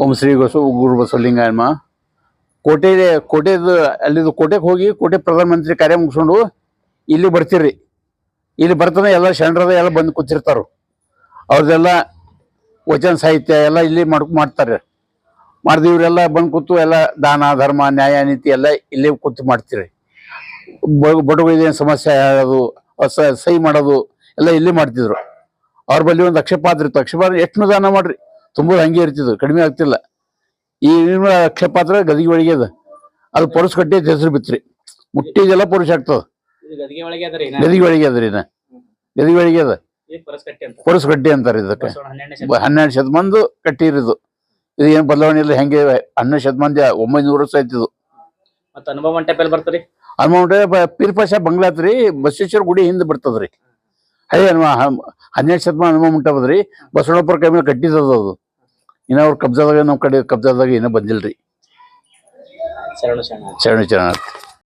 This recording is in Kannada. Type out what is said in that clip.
ಓಂ ಶ್ರೀ ಬಸವ ಗುರು ಬಸವಲಿಂಗಾಯಮ್ಮ ಕೋಟೆ ಕೋಟೆದು, ಅಲ್ಲಿದು ಕೋಟೆಗೆ ಹೋಗಿ ಕೋಟೆ ಪ್ರಧಾನಮಂತ್ರಿ ಕಾರ್ಯ ಮುಗಿಸ್ಕೊಂಡು ಇಲ್ಲಿ ಬರ್ತೀರಿ. ಇಲ್ಲಿ ಬರ್ತಾನೆ ಎಲ್ಲ ಶರಣರದ ಎಲ್ಲ ಬಂದು ಕೂತಿರ್ತಾರು. ಅವ್ರದ್ದೆಲ್ಲ ವಚನ ಸಾಹಿತ್ಯ ಎಲ್ಲ ಇಲ್ಲಿ ಮಾಡ್, ಮಾಡ್ತಾರೆ. ಮಾಡಿದ ಇವರೆಲ್ಲ ಬಂದು ಕೂತು ಎಲ್ಲ ದಾನ, ಧರ್ಮ, ನ್ಯಾಯ, ನೀತಿ ಎಲ್ಲ ಇಲ್ಲೇ ಕೂತು ಮಾಡ್ತೀರಿ. ಬಡವರಿಗೆ ಸಮಸ್ಯೆ ಆಗೋದು ಸಹಿ ಮಾಡೋದು ಎಲ್ಲ ಇಲ್ಲಿ ಮಾಡ್ತಿದ್ರು. ಅವ್ರ ಬಳಿ ಒಂದು ಅಕ್ಷಪಾತ್ರ ಇತ್ತು ಅಕ್ಷಪಾತ್ರ ಎಷ್ಟು ದಾನ ಮಾಡ್ರಿ? ತುಂಬೋದು ಹಂಗೆ ಇರ್ತಿದ್ರು ಕಡಿಮೆ ಆಗ್ತಿಲ್ಲ. ಈ ಅಕ್ಷಪಾತ್ರ ಗದಿಗೆ ಒಳಗೆ ಅದ. ಅದು ಪೊರುಸ್ ಕಟ್ಟಿ ಹೆಸರು ಬಿತ್ರಿ. ಮುಟ್ಟಿದೆಲ್ಲ ಪೊರುಷ ಆಗ್ತದ ಗದಿಗೆ ಒಳಗೆ ಅದರಿ ಗದಿಗೆ ಒಳಗೆ ಗದಿಗೆ ಅದ. ಪೊರಸ್ ಪೊರುಸ್ ಕಟ್ಟಿ ಅಂತಾರೆ ಇದಕ್ಕೆ. ಹನ್ನೆರಡು ಶತಮಾನದು ಕಟ್ಟಿರಿದು ಇದು ಏನು ಬದಲಾವಣೆ ಇಲ್ಲ ಹೆಂಗೆ ಹನ್ನೆರಡು ಶತಮಾನ ಒಂಬೈನೂರು ವರ್ಷ ಆಯ್ತಿದು. ಅನುಭವ ಮಂಟಪ ಬರ್ತಾರೆ ಅನುಭವ ಮಂಟಪ ಪೀರ್ಪಾಷ ಬಂಗ್ಲಾತ್ರಿ ಬಸವೇಶ್ವರ ಗುಡಿ ಹಿಂದೆ ಬರ್ತದ್ರಿ. ಹಮ್- ಹನ್ನೆರಡು ಶತಮಾನ ಅನುಭವ ಮುಂಟಬದ್ರಿ ಬಸವಣ್ಣಪ್ಪರ ಕೈ ಮೇಲೆ ಕಟ್ಟಿದ್ದದು ಅದು. ಇನ್ನು ಅವ್ರ ಕಬ್ಜಾದಾಗ ನಮ್ಮ ಕಡೆ ಕಬ್ಜಾದಾಗ ಏನೋ ಬಂದಿಲ್ಲ ರೀ ಶರಣ. ಶರಣ ಶರಣ